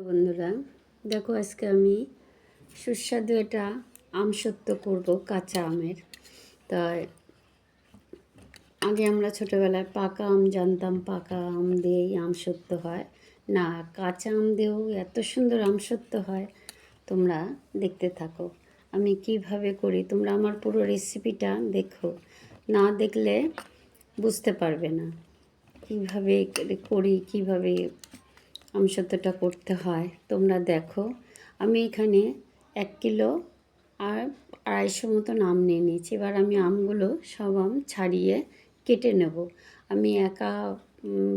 বন্ধুরা, দেখো আজকে আমি সুস্বাদু এটা আম সত্য করব, কাঁচা আমের। তাই আগে আমরা ছোটোবেলায় পাকা আম জানতাম, পাকা আম দিয়েই আম সত্য হয়। না, কাঁচা আম দিয়েও এত সুন্দর আম সত্য হয়, তোমরা দেখতে থাকো। আমি কীভাবে করি, তোমরা আমার পুরো রেসিপিটা দেখো। না দেখলে বুঝতে পারবে না, কীভাবে করি, কীভাবে আমসত্ত্বটা করতে হয়। তোমরা দেখো, আমি এখানে এক কিলো আর আড়াইশো মতন আম নিয়ে নিয়েছি। এবার আমি আমগুলো সব আম ছাড়িয়ে কেটে নেব। আমি একা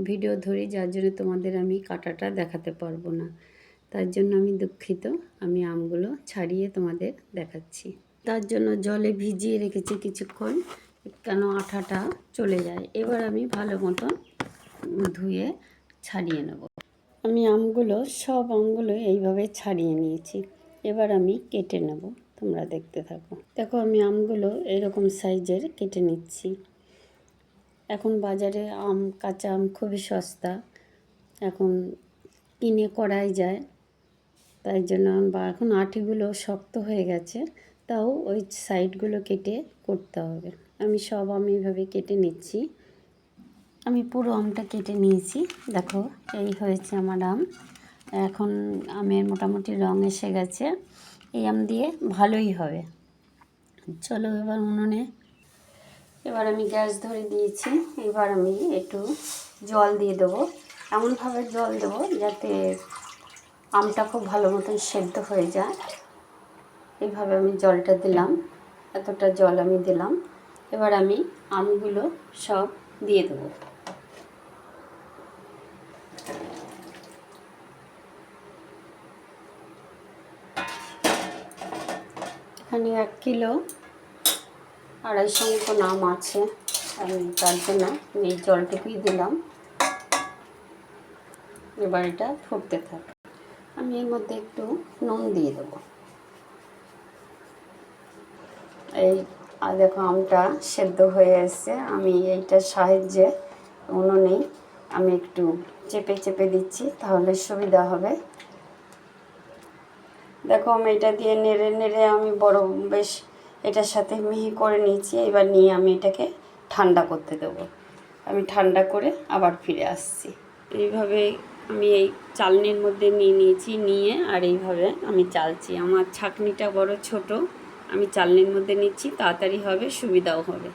ভিডিও ধরি, যার জন্য তোমাদের আমি কাটাটা দেখাতে পারব না। তার জন্য আমি দুঃখিত, আমি আমগুলো ছাড়িয়ে তোমাদের দেখাচ্ছি। তার জন্য জলে ভিজিয়ে রেখেছি কিছুক্ষণ, কেন আঠাটা চলে যায়। এবার আমি ভালো মতন ধুয়ে ছাড়িয়ে নেব। আমি আমগুলো, সব আমগুলো এইভাবে ছাড়িয়ে নিয়েছি। এবার আমি কেটে নেব, তোমরা দেখতে থাকো। দেখো, আমি আমগুলো এরকম সাইজের কেটে নিচ্ছি। এখন বাজারে আম, কাঁচা আম খুবই সস্তা। এখন কিনে করাই যায়। তাই জন্য বা এখন আটিগুলো শক্ত হয়ে গেছে। তাও ওই সাইডগুলো কেটে করতে হবে। আমি সব আম এইভাবে কেটে নিচ্ছি। আমি পুরো আমটা কেটে নিয়েছি। দেখো, এই হয়েছে আমার আম। এখন আমের মোটামুটি রং এসে গেছে। এই আম দিয়ে ভালোই হবে। চলো এবার উনুনে। এবার আমি গ্যাস ধরে দিয়েছি। এবার আমি একটু জল দিয়ে দেবো। এমনভাবে জল দেবো যাতে আমটা খুব ভালো মতন সেদ্ধ হয়ে যায়। এইভাবে আমি জলটা দিলাম। এতটা জল আমি দিলাম। এবার আমি আমগুলো সব দিয়ে দেবো। এখানে এক কিলো আড়াইশো মতো নাম আছে। আমি তার জন্য এই জলটুকুই দিলাম। এবার এটা ফুটতে থাকে। আমি এর মধ্যে একটু নুন দিয়ে দেবো। এই আর দেখো আমটা সেদ্ধ হয়ে এসছে। আমি এইটার সাহায্যে উনুনেই আমি একটু চেপে চেপে দিচ্ছি, তাহলে সুবিধা হবে। দেখো আমি এটা দিয়ে নেড়ে নেড়ে আমি বড় বেশ এটার সাথে মিহি করে নিয়েছি। এবার নিয়ে আমি এটাকে ঠান্ডা করতে দেবো। আমি ঠান্ডা করে আবার ফিরে আসছি। এইভাবে আমি এই চালনির মধ্যে নিয়ে নিয়েছি, নিয়ে আর এইভাবে আমি চালছি। আমার ছাকনিটা বড় ছোট। আমি চালনির মধ্যে নিচ্ছি, তাড়াতাড়ি হবে, সুবিধাও হবে।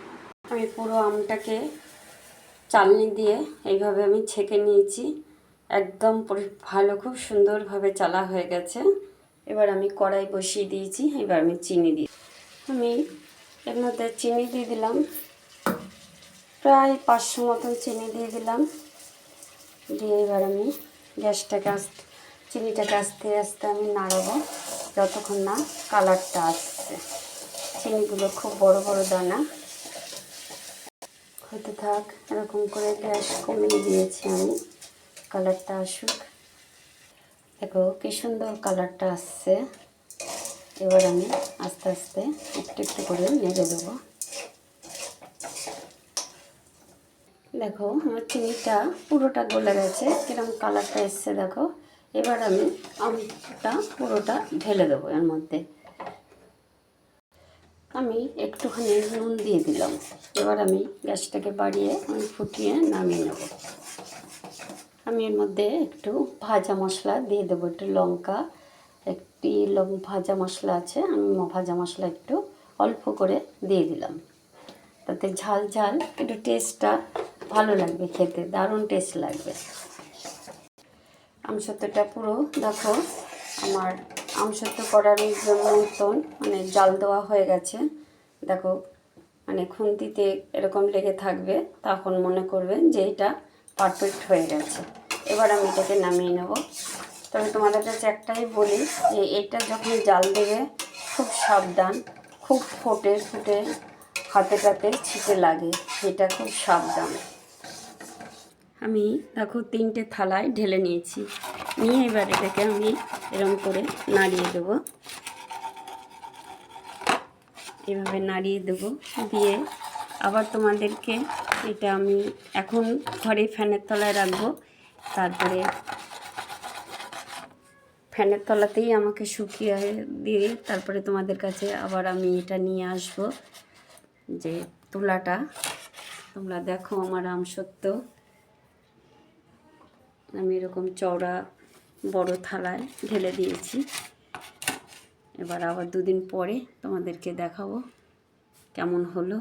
আমি পুরো আমটাকে চালনি দিয়ে এইভাবে আমি ছেঁকে নিয়েছি। একদম ভালো, খুব সুন্দরভাবে চালা হয়ে গেছে। এবার আমি কড়াই বসিয়ে দিয়েছি, এবার আমি চিনি দিই আমি এর মধ্যে চিনি দিয়ে দিলাম। প্রায় পাঁচশো মতন চিনি দিয়ে দিলাম। দিয়ে এবার আমি গ্যাসটাকে আস্তে, চিনিটাকে আস্তে আস্তে আমি নাড়াবো, যতক্ষণ না কালারটা আসছে চিনিগুলো খুব বড় বড় দানা। হতে থাক, এরকম করে গ্যাস কমিয়ে দিয়েছি আমি। কালারটা আসুক। দেখো, কি সুন্দর কালারটা আসছে। এবার আমি আস্তে আস্তে একটু একটু করে নেড়ে দেবো। দেখো, আমার চিনিটা পুরোটা গলে গেছে। কিরম কালারটা এসছে দেখো। এবার আমি আমটা পুরোটা ঢেলে দেবো এর মধ্যে। আমি একটুখানি নুন দিয়ে দিলাম। এবার আমি গ্যাসটাকে বাড়িয়ে আমি ফুটিয়ে নামিয়ে নেব। আমি এর মধ্যে একটু ভাজা মশলা দিয়ে দেবো, একটু লঙ্কা, একটি ভাজা মশলা আছে, আমি ভাজা মশলা একটু অল্প করে দিয়ে দিলাম। তাতে ঝাল ঝাল, একটু টেস্টটা ভালো লাগবে খেতে, দারুণ টেস্ট লাগবে। আমসত্ত্বটা পুরো দেখো, আমার আমসত্ত্ব করার জন্য মতন মানে জাল দেওয়া হয়ে গেছে। দেখো মানে খুন্তিতে এরকম লেগে থাকবে তখন মনে করবেন যে এটা পারফেক্ট হয়ে গেছে। এবার আমি এটাকে নামিয়ে নেব। তবে তোমাদের কাছে একটাই বলি যে এটা যখন জাল দেবে, খুব সাবধান, খুব ফোটে ফুটে হাতে টাতে ছিটে লাগে, এটা খুব সাবধান। আমি দেখো তিনটে থালায় ঢেলে নিয়েছি। নিয়ে এবার এটাকে আমি এরম করে নাড়িয়ে দেবো। এভাবে নাড়িয়ে দেবো। দিয়ে আবার তোমাদেরকে এটা আমি এখন ঘরে ফ্যানের তলায় রাখব। তারপরে ফ্যানের তলাতেই আমাকে শুকিয়ে দিয়ে তারপরে তোমাদের কাছে আবার আমি এটা নিয়ে আসব। যে তুলাটা, তোমরা দেখো আমার আম সত্য আমি এরকম চওড়া বড় থালায় ঢেলে দিয়েছি। এবার আবার দুদিন পরে তোমাদেরকে দেখাবো কেমন হলো।